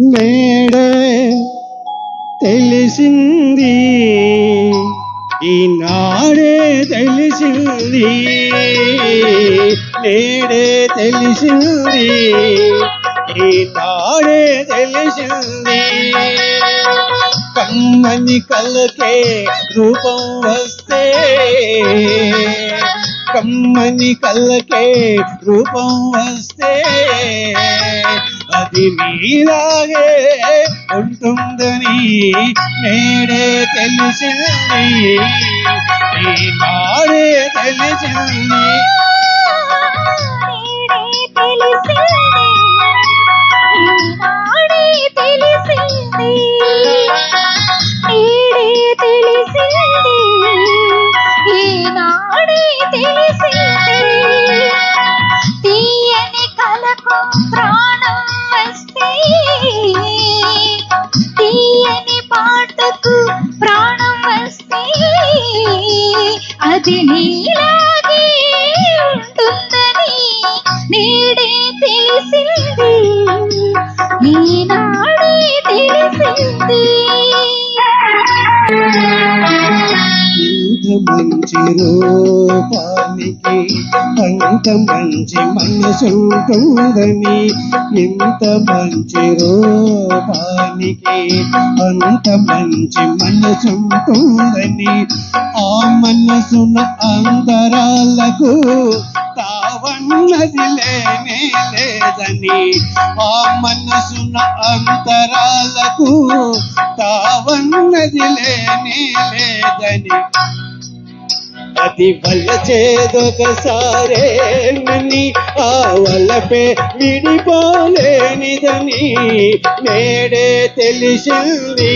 మేడ తెలిసింది. ఈనాడే తెలిసింది. నేడే తెలిసింది. ఈనాడే తెలిసింది. కమ్మని కలకే రూపం వస్తే కమ్మని కళ్ళకే రూపం వస్తే అది నీలాగే ఉంటుందని నేడే తెలిసింది. నాడే తెలిసింది. నేడే తెలిసింది. ఈనాడే తెలిసింది. నేడే తెలిసింది ఈనాడే తెలిసింది. తీయని కలకు అది నీలాగే ఉంటుందని నేడే తెలిసింది. ఈనాడే తెలిసింది. మంచి దానికి అంత మంచి మనసుంటుందని ఇంత మంచి రూపానికి అంత మంచి మనసుంటుందని ఆ మనసున అంతరాలకు తావన్నది లేనే లేదని ఆ మనసున అంతరాలకు తావన్నది లేనే లేదని. అది వలచేదొకసారేనని ఆ వల్లపే విడిపోలేనిదని నేడే తెలిసింది.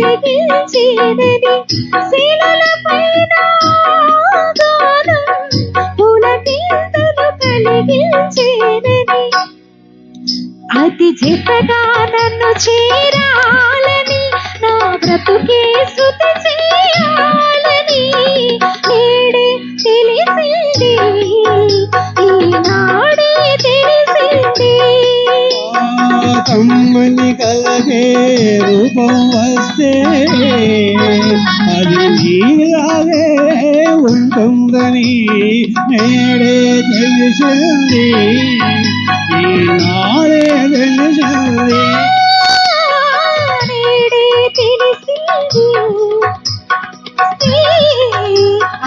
పులకింతలు శిలల పైన గానం పులకింతలు అతి చిత్తగా నన్ను చేరాలని నా బ్రతుకే శృతి చేయాలి. వస్తే అది నీలాగే ఉంటుందని నేడే తెలిసింది. ఈనాడే తెలిసింది.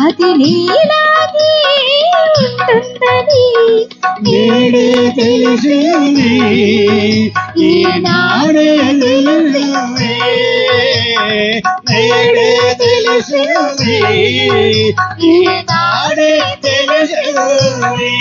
అది నీలా ఉంటుందని నేడే తెలిసింది ఈనాడే తెలిసింది నేడే తెలిసింది ఈనాడే తెలిసింది